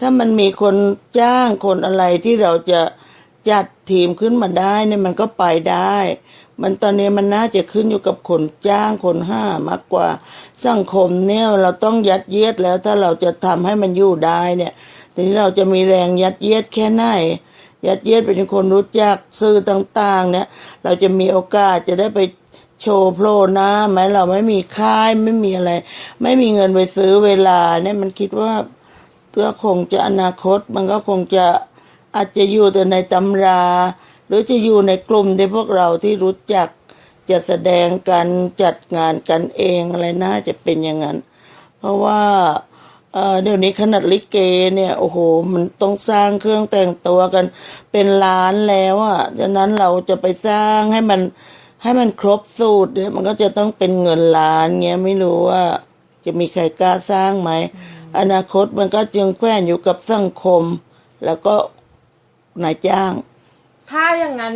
ถ้ามันมีคนจ้างคนอะไรที่เราจะจัดทีมขึ้นมาได้เนี่ยมันก็ไปได้ มันตอนนี้มันน่าจะขึ้นอยู่กับคนจ้างคนห้ามากกว่า สังคมเนี่ยเราต้องยัดเยียดแล้วถ้าเราจะทำให้มันอยู่ได้เนี่ยทีนี้เราจะมีแรงยัดเยียดแค่ไหนยัดเยียดเป็นคนรู้จักสื่อต่างๆ เนี่ย เราจะมีโอกาสจะได้ไปโชว์โผล่น้าไหมเราไม่มีค่ายไม่มีอะไร ไม่มีเงินไปซื้อเวลาเนี่ยมันคิดว่า ก็คงจะอนาคตมันก็คงจะอาจจะอยู่แต่ในตำรา หรือจะอยู่ในกลุ่มที่พวกเราที่รู้จักจะแสดงกันจัดงานกันเองอะไรน่าจะเป็นอย่างนั้น เพราะว่าเเดี๋ยวนี้ขนาดลิเกเนี่ยโอ้โหมันต้องสร้างเครื่องแต่งตัวกันเป็นล้านแล้วอะฉะนั้นเราจะไปสร้างให้มันให้มันครบสูตรเนี่ยมันก็จะต้องเป็นเงินล้านเงี้ยไม่รู้ว่าจะมีใครกล้าสร้างไหม อนาคตมันก็จึงแขวนอยู่กับสังคม แล้วก็นายจ้าง ถ้าอย่างนั้น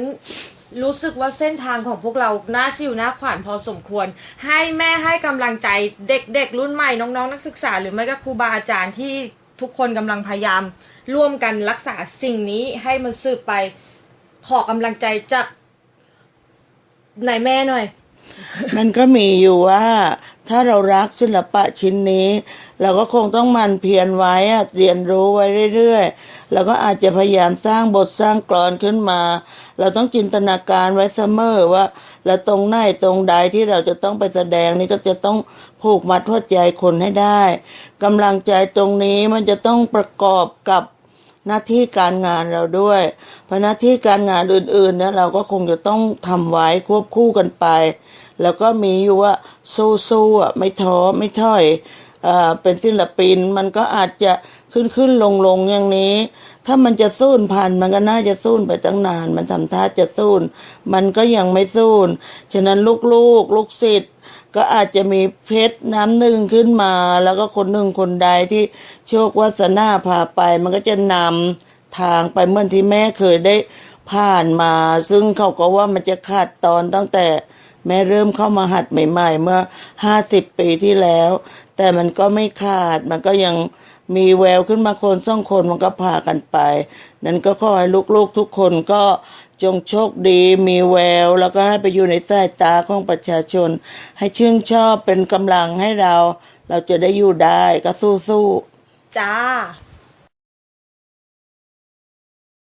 รู้สึกว่าเส้นทางของพวกเราหน้าสิวหน้าขวานพอสมควร ให้แม่ให้กำลังใจเด็กๆรุ่นใหม่น้องๆนักศึกษา หรือไม่ก็ครูบาอาจารย์ที่ทุกคนกำลังพยายาม ร่วมกันรักษาสิ่งนี้ให้มันสืบไปขอกำลังใจจากนายแม่หน่อย มันก็มีอยู่ว่า ถ้าเรารักศิลปะชิ้นนี้ เราก็คงต้องมันเพียรไว้เรียนรู้ไว้เรื่อยๆแล้วก็อาจจะพยายามสร้างบทสร้างกลอนขึ้นมา เราต้องจินตนาการไว้เสมอว่า แล้วตรงไหนตรงใดที่เราจะต้องไปแสดงนี่ก็จะต้องผูกมัดหัวใจคนให้ได้กำลังใจตรงนี้มันจะต้องประกอบกับหน้าที่การงานเราด้วย เพราะหน้าที่การงานอื่นๆเนี่ยเราก็คงจะต้องทำไว้ควบคู่กันไป แล้วก็มีอยู่ว่า สู้ๆอะไม่ท้อไม่ถอยอ่าเป็นศิลปินมันก็อาจจะขึ้นขึ้นลงลงอย่างนี้ ถ้ามันจะสู้พันมันก็น่าจะสู้ไปตั้งนาน มันทำท่าจะสู้มันก็ยังไม่สู้ฉะนั้นลูกลูกลูกศิษย์ก็อาจจะมีเพชรน้ำหนึ่งขึ้นมา แล้วก็คนหนึ่งคนใดที่โชควาสนาพาไป มันก็จะนำทางไปเหมื่อนที่แม่เคยได้ผ่านมา ซึ่งเขาก็ว่ามันจะขาดตอนตั้งแต่ แม่เริ่มเข้ามาหัดใหม่ๆ เมื่อห้าสิบปีที่แล้ว แต่มันก็ไม่ขาดมันก็ยังมีแววขึ้นมาคนสองคนมันก็พากันไป นั้นก็ขอให้ลูกๆทุกคนก็จงโชคดีมีแวว แล้วก็ให้ไปอยู่ในสายตาของประชาชน ให้ชื่นชอบเป็นกำลังให้เรา เราจะได้อยู่ได้ก็สู้ๆจ้า